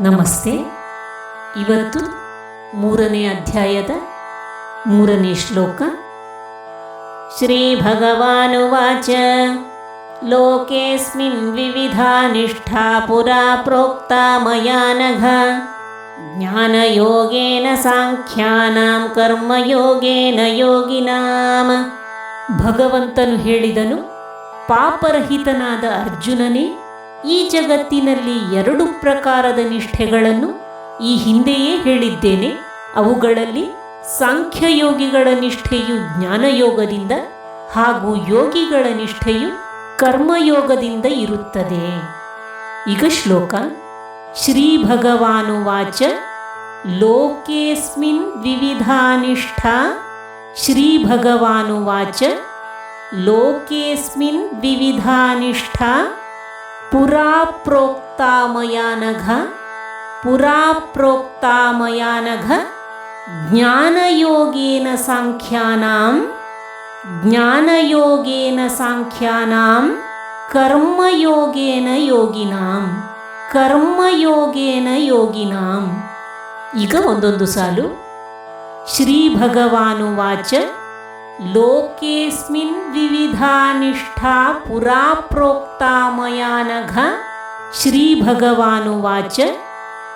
ನಮಸ್ತೆ. ಇವತ್ತು ಮೂರನೇ ಅಧ್ಯಾಯದ ಮೂರನೇ ಶ್ಲೋಕ. ಶ್ರೀ ಭಗವಾನುವಾಚ ಲೋಕೇಸ್ಮಿನ್ ವಿವಿಧಾ ನಿಷ್ಠಾ ಪುರಾ ಪ್ರೋಕ್ತಾ ಮಯಾ ಜ್ಞಾನಯೋಗೇನ ಸಾಂಖ್ಯಾನಾಂ ಕರ್ಮಯೋಗೇನ ಯೋಗಿನಾಂ. ಭಗವಂತನು ಹೇಳಿದನು, ಪಾಪರಹಿತನಾದ ಅರ್ಜುನನೇ ಈ ಜಗತ್ತಿನಲ್ಲಿ ಎರಡು ಪ್ರಕಾರದ ನಿಷ್ಠೆಗಳನ್ನು ಈ ಹಿಂದೆಯೇ ಹೇಳಿದ್ದೇನೆ. ಅವುಗಳಲ್ಲಿ ಸಾಂಖ್ಯಯೋಗಿಗಳ ನಿಷ್ಠೆಯು ಜ್ಞಾನಯೋಗದಿಂದ ಹಾಗೂ ಯೋಗಿಗಳ ನಿಷ್ಠೆಯು ಕರ್ಮಯೋಗದಿಂದ ಇರುತ್ತದೆ. ಈಗ ಶ್ಲೋಕ. ಶ್ರೀ ಭಗವಾನುವಾಚ ಲೋಕೇಸ್ಮಿನ್ ವಿವಿಧಾನಿಷ್ಠಾ. ಶ್ರೀ ಭಗವಾನುವಾಚ ಲೋಕೇಸ್ಮಿನ್ ವಿವಿಧಾನಿಷ್ಠಾ. ಪುರಾ ಪ್ರೋಕ್ತಾ ಮಯಾ ನಘ ಪುರಾ ಪ್ರೋಕ್ತಾ ಮಯಾ ನಘ ಜ್ಞಾನಯೋಗೇನ ಸಾಂಖ್ಯಾನಾಂ ಜ್ಞಾನಯೋಗೇನ ಸಾಂಖ್ಯಾನಾಂ ಕರ್ಮಯೋಗೇನ ಯೋಗಿನಾಂ ಕರ್ಮಯೋಗೇನ ಯೋಗಿನಾಂ ಈಗ ಒಂದೊಂದು ಸಾಲು ಶ್ರೀ ಭಗವಾನುವಾಚ लोकेऽस्मिन् द्विविधानिष्ठा पुरा प्रोक्ता मया नघ। श्रीभगवानुवाच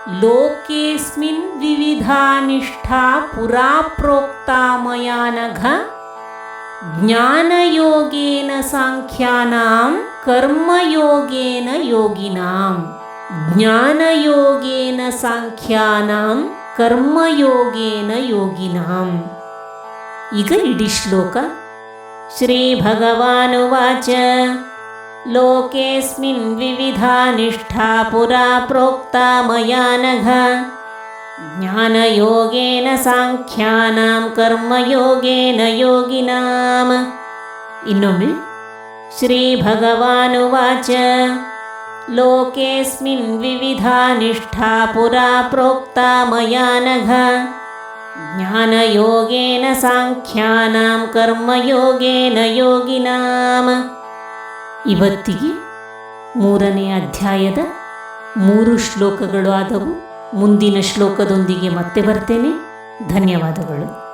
लोकेऽस्मिन् द्विविधानिष्ठा पुरा प्रोक्ता मया नघ। ज्ञानयोगेन साङ्ख्यानां कर्मयोगेन योगिनां। ज्ञानयोगेन साङ्ख्यानां कर्मयोगेन योगिनाम् इह इडिश्लोक श्रीभगवानुवाच लोकेऽस्मिन् विविधा निष्ठा पुरा प्रोक्ता मया नघ ज्ञानयोगेन साङ्ख्यानां कर्मयोगेन योगिनाम् इन्न श्रीभगवानुवाच लोकेऽस्मिन् विविधा निष्ठा पुरा प्रोक्ता मया नघ ಜ್ಞಾನಯೋಗೇನ ಸಾಂಖ್ಯಾನಾಂ ಕರ್ಮಯೋಗೇನ ಯೋಗಿನಾಂ ಇವತ್ತಿಗೆ ಮೂರನೇ ಅಧ್ಯಾಯದ ಮೂರು ಶ್ಲೋಕಗಳು ಆದವು. ಮುಂದಿನ ಶ್ಲೋಕದೊಂದಿಗೆ ಮತ್ತೆ ಬರ್ತೇನೆ. ಧನ್ಯವಾದಗಳು.